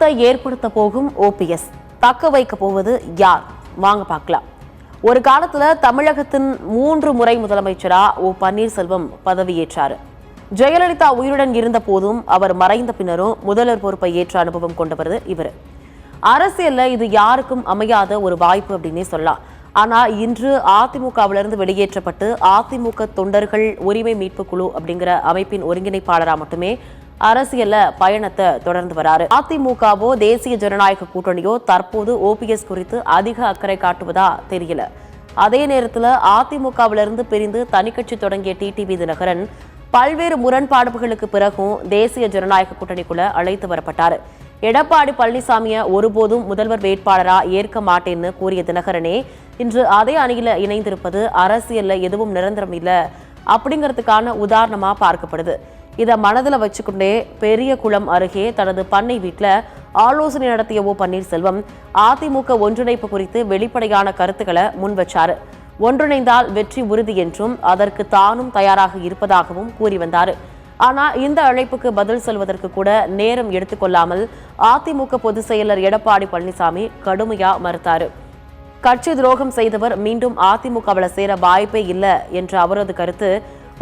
மாற்றத்தை ஏற்படுத்த போகும் ஓபிஎஸ் தக்க வைக்க போவது யார்? வாங்க பார்க்கலாம். ஒரு காலத்துல தமிழகத்தின் மூன்று முறை முதலமைச்சரா ஓ பன்னீர்செல்வம் பதவியேற்றார். ஜெயலலிதா உயிருடன் இருந்த போதும் அவர் மறைந்த பின்னரும் முதல்வர் பொறுப்பை ஏற்ற அனுபவம் கொண்டவர் இவர். அரசியல்ல இது யாருக்கும் அமையாத ஒரு வாய்ப்பு அப்படின்னே சொல்லலாம். ஆனா இன்று அதிமுகவிலிருந்து வெளியேற்றப்பட்டு அதிமுக தொண்டர்கள் உரிமை மீட்பு குழு அப்படிங்கிற அமைப்பின் ஒருங்கிணைப்பாளரா மட்டுமே அரசியல்ல பயணத்தை தொடர்ந்து வராரு. அதிமுகவோ தேசிய ஜனநாயக கூட்டணியோ தற்போது ஓபிஎஸ் குறித்து அதிக அக்கறை காட்டுவதா தெரியல. அதே நேரத்தில் அதிமுகவிலிருந்து பிரிந்து தனிக்கட்சி தொடங்கிய டிடிவி தினகரன் பல்வேறு முரண்பாடுகளுக்கு பிறகும் தேசிய ஜனநாயக கூட்டணிக்குள்ள அழைத்து வரப்பட்டார். எடப்பாடி பழனிசாமியை ஒருபோதும் முதல்வர் வேட்பாளரா ஏற்க மாட்டேன்னு கூறிய தினகரனே இன்று அதே அணியில இணைந்திருப்பது அரசியல்ல எதுவும் நிரந்தரம் இல்லை அப்படிங்கிறதுக்கான உதாரணமா பார்க்கப்படுது. இதை மனதில் வச்சுக்கொண்டே பெரிய குளம் அருகே தனது பண்ணை வீட்டில் ஆலோசனை நடத்திய ஓ பன்னீர்செல்வம் அதிமுக ஒன்றிணைப்பு குறித்து வெளிப்படையான கருத்துக்களை முன்வச்சாரு ஒன்றிணைந்தால் வெற்றி உறுதி என்றும் அதற்கு தானும் தயாராக இருப்பதாகவும் கூறி வந்தார். ஆனா இந்த அழைப்புக்கு பதில் சொல்வதற்கு கூட நேரம் எடுத்துக்கொள்ளாமல் அதிமுக பொதுச் செயலர் எடப்பாடி பழனிசாமி கடுமையா மறுத்தாரு. கட்சி துரோகம் செய்தவர் மீண்டும் அதிமுகவில் சேர வாய்ப்பே இல்லை என்ற அவரது கருத்து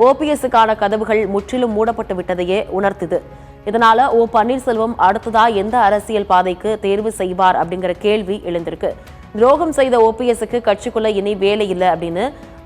ஓபிஎஸ்ஸுக்கான கதவுகள் முற்றிலும் மூடப்பட்டு விட்டதையே உணர்த்துது. இதனால ஓ பன்னீர்செல்வம் அடுத்ததா எந்த அரசியல் பாதைக்கு தேர்வு செய்வார் அப்படிங்கிற கேள்வி எழுந்திருக்கு. துரோகம் செய்த ஓபிஎஸ்க்கு கட்சிக்குள்ள இனி வேலை இல்லை அப்படின்னு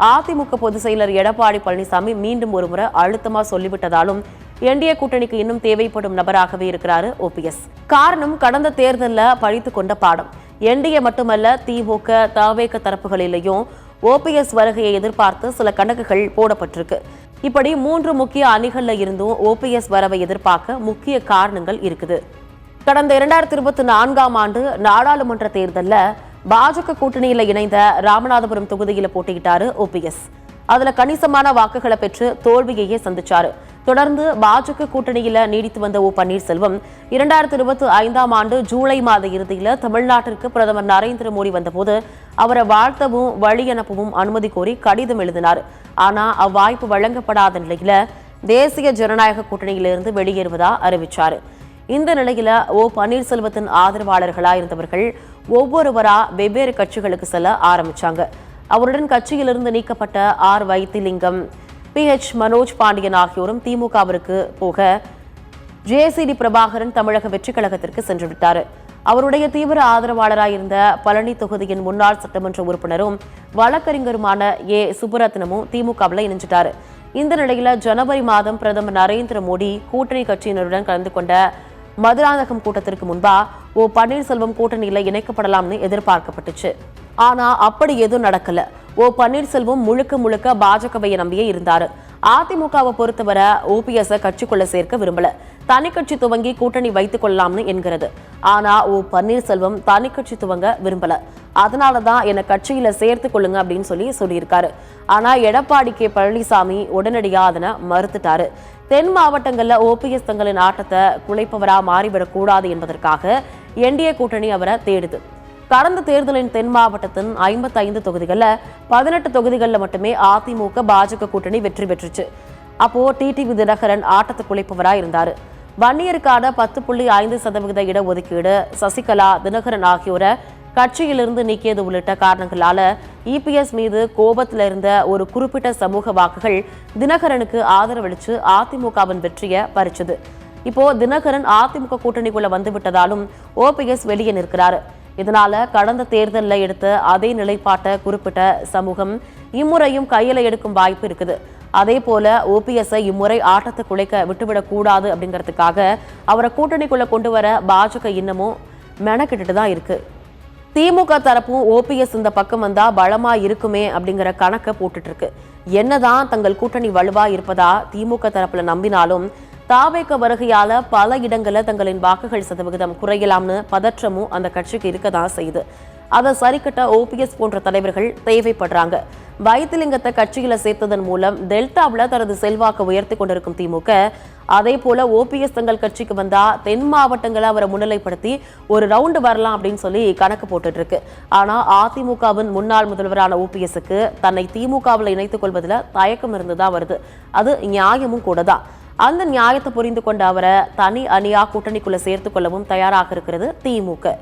அதிமுக பொதுச் செயலர் எடப்பாடி பழனிசாமி மீண்டும் ஒருமுறை அழுத்தமா சொல்லிவிட்டதாலும் என்டிஏ கூட்டணிக்கு இன்னும் தேவைப்படும் நபராகவே இருக்கிறாரு ஓபிஎஸ் காரணம் கடந்த தேர்தலில் பழித்து கொண்ட பாடம். என்டிஏ மட்டுமல்ல திமுக தவேக தரப்புகளிலேயும் ஓபிஎஸ் வருகையை எதிர்பார்த்து சில கணக்குகள் போடப்பட்டிருக்கு. இப்படி மூன்று முக்கிய அணிகள்ல இருந்தும் ஓபிஎஸ் வரவை எதிர்பார்க்க முக்கிய காரணங்கள் இருக்குது. கடந்த இரண்டாயிரத்தி இருபத்தி நான்காம் ஆண்டு நாடாளுமன்ற தேர்தல்ல பாஜக கூட்டணியில இணைந்த ராமநாதபுரம் தொகுதியில போட்டியிட்டாரு ஓபிஎஸ் அதுல கணிசமான வாக்குகளை பெற்று தோல்வியையே சந்திச்சாரு. தொடர்ந்து பாஜக கூட்டணியில நீடித்து வந்த ஓ பன்னீர்செல்வம் இரண்டாயிரத்தி இருபத்தி ஐந்தாம் ஆண்டு ஜூலை மாத இறுதியில தமிழ்நாட்டிற்கு பிரதமர் நரேந்திர மோடி வந்தபோது அவரை வாழ்த்தவும் வழி அனுப்பவும் அனுமதி கோரி கடிதம் எழுதினார். ஆனா அவ்வாய்ப்பு வழங்கப்படாத நிலையில தேசிய ஜனநாயக கூட்டணியிலிருந்து வெளியேறுவதா அறிவிச்சாரு. இந்த நிலையில ஓ பன்னீர்செல்வத்தின் ஆதரவாளர்களா இருந்தவர்கள் ஒவ்வொருவரா வெவ்வேறு கட்சிகளுக்கு செல்ல ஆரம்பிச்சாங்க. அவருடன் கட்சியிலிருந்து நீக்கப்பட்ட R Vaithilingam P H Manoj Pandian ஆகியோரும் திமுகவிற்கு போக ஜேசிடி பிரபாகரன் தமிழக வெற்றிக் கழகத்திற்கு சென்று விட்டார். அவருடைய தீவிர ஆதரவாளராக இருந்த பழனி தொகுதியின் முன்னாள் சட்டமன்ற உறுப்பினரும் வழக்கறிஞருமான ஏ. சுப்புரத்னமும் திமுகவில் இணைஞ்சிட்டாரு. இந்த நிலையில ஜனவரி மாதம் பிரதமர் நரேந்திர மோடி கூட்டணி கட்சியினருடன் கலந்து கொண்ட மதுராந்தகம் கூட்டத்திற்கு முன்பா ஓ பன்னீர்செல்வம் கூட்டணியில இணைக்கப்படலாம்னு எதிர்பார்க்கப்பட்டுச்சு. ஆனா அப்படி எதுவும் நடக்கல. ஓ பன்னீர்செல்வம் முழுக்க முழுக்க பாஜகவை நம்பியே இருந்தார். அதிமுகவை பொறுத்தவரை ஓபிஎஸ் கட்சிக்குள்ள சேர்க்க விரும்பல. தனி கட்சி துவங்கி கூட்டணி வைத்துக் கொள்ளலாம்னு என்கிறது. ஆனா ஓ பன்னீர்செல்வம் தனி கட்சி துவங்க விரும்பல. அதனாலதான் என்னை கட்சியில சேர்த்து கொள்ளுங்க அப்படின்னு சொல்லி சொல்லியிருக்காரு. ஆனா எடப்பாடி கே. பழனிசாமி உடனடியா அதனை மறுத்துட்டாரு. தென் மாவட்டங்கள்ல ஓபிஎஸ் தங்களின் ஆட்டத்தை குலைப்பவரா மாறிவிடக்கூடாது என்பதற்காக என்டிஏ கூட்டணி அவரை தேடுது. கடந்த தேர்தலின் தென் மாவட்டத்தின் ஐம்பத்தைந்து தொகுதிகளில் பதினெட்டு தொகுதிகளில் மட்டுமே அதிமுக பாஜக கூட்டணி வெற்றி பெற்றுச்சு. அப்போ டிடிவி தினகரன் ஆட்டத்தை இருந்தார். வன்னியருக்கான பத்து புள்ளி ஐந்து சதவிகித இடஒதுக்கீடு சசிகலா தினகரன் ஆகியோரை கட்சியிலிருந்து நீக்கியது உள்ளிட்ட காரணங்களால இபிஎஸ் மீது கோபத்தில் இருந்த ஒரு குறிப்பிட்ட சமூக வாக்குகள் தினகரனுக்கு ஆதரவளித்து அதிமுகவின் வெற்றியை பறிச்சது. இப்போ தினகரன் அதிமுக கூட்டணிக்குள்ள வந்துவிட்டதாலும் ஓபிஎஸ் வெளியே நிற்கிறாரு. இதனால கடந்த தேர்தலில் எடுத்த அதே நிலைப்பாட்டை குறிப்பிட்ட சமூகம் இம்முறையும் கையில எடுக்கும் வாய்ப்பு இருக்குது. அதே போல ஓபிஎஸ்ஐ இம்முறை ஆட்டத்தை குலைக்க விட்டுவிடக் கூடாது அப்படிங்கிறதுக்காக அவரை கூட்டணிக்குள்ள கொண்டு வர பாஜக இன்னமும் மெனக்கிட்டு தான் இருக்கு. திமுக தரப்பும் ஓபிஎஸ் இந்த பக்கம் வந்தா பலமா இருக்குமே அப்படிங்கிற கணக்கை போட்டுட்டு இருக்கு. என்னதான் தங்கள் கூட்டணி வலுவா இருப்பதா திமுக தரப்புல நம்பினாலும் தாவேக்க வருகையால பல இடங்களில் தங்களின் வாக்குகள் சதவிகிதம் குறையலாம்னு பதற்றமும் அந்த கட்சிக்கு இருக்க தான் செய்யுது. அதை சரிக்கட்ட ஓபிஎஸ் போன்ற தலைவர்கள் தேவைப்படுறாங்க. வைத்திலிங்கத்தை கட்சியில சேர்த்ததன் மூலம் டெல்டாவில் தனது செல்வாக்கு உயர்த்தி கொண்டிருக்கும் திமுக அதே போல ஓபிஎஸ் தங்கள் கட்சிக்கு வந்தா தென் மாவட்டங்களை அவரை முன்னிலைப்படுத்தி ஒரு ரவுண்டு வரலாம் அப்படின்னு சொல்லி கணக்கு போட்டுட்டு இருக்கு ஆனா அதிமுகவின் முன்னாள் முதல்வரான ஓபிஎஸ்க்கு தன்னை திமுகவில் இணைத்துக் கொள்வதில் தயக்கம் இருந்துதான் வருது. அது நியாயமும் கூட தான் அந்த நியாயத்தை புரிந்து கொண்ட அவரை தனி அணியா கூட்டணிக்குள்ள சேர்த்துக் கொள்ளவும் தயாராக இருக்கிறது திமுக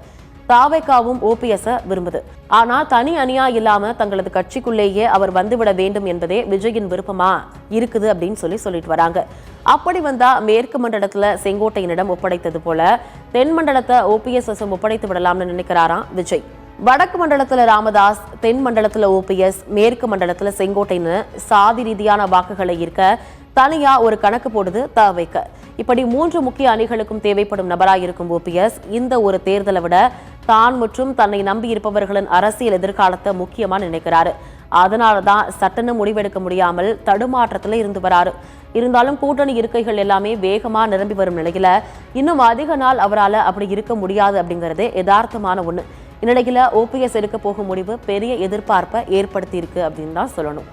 தாவைக்காவும் ஓபிஎஸ் விரும்புது. ஆனா தனி அணியா இல்லாம தங்களது கட்சிக்குள்ளேயே அவர் வந்துவிட வேண்டும் என்பதே விஜயின் விருப்பமா இருக்குது அப்படின்னு சொல்லி சொல்லிட்டு வராங்க. அப்படி வந்தா மேற்கு மண்டலத்துல செங்கோட்டையனிடம் ஒப்படைத்தது போல தென் மண்டலத்தை ஓபிஎஸ் ஒப்படைத்து விடலாம்னு நினைக்கிறாராம் விஜய். வடக்கு மண்டலத்தில் ராமதாஸ் தென் மண்டலத்தில் ஓபிஎஸ் மேற்கு மண்டலத்தில் செங்கோட்டைன்னு சாதி ரீதியான வாக்குகளை ஈர்க்க தனியா ஒரு கணக்கு போடுது தவைக்க இப்படி மூன்று முக்கிய அணிகளுக்கும் தேவைப்படும் நபராக இருக்கும் ஓபிஎஸ் இந்த ஒரு தேர்தலை விட தான் மற்றும் தன்னை நம்பி இருப்பவர்களின் அரசியல் எதிர்காலத்தை முக்கியமா நினைக்கிறாரு. அதனால தான் சட்டன்னு முடிவெடுக்க முடியாமல் தடுமாற்றத்தில் இருந்து வராரு. இருந்தாலும் கூட்டணி இருக்கைகள் எல்லாமே வேகமா நிரம்பி வரும் நிலையில இன்னும் அதிக நாள் அவரால் அப்படி இருக்க முடியாது அப்படிங்கிறது யதார்த்தமான ஒன்று இந்நிலையில் ஓபிஎஸ் எடுக்க போகும் முடிவு பெரிய எதிர்பார்ப்பை ஏற்படுத்தியிருக்கு அப்படின்னு தான் சொல்லணும்.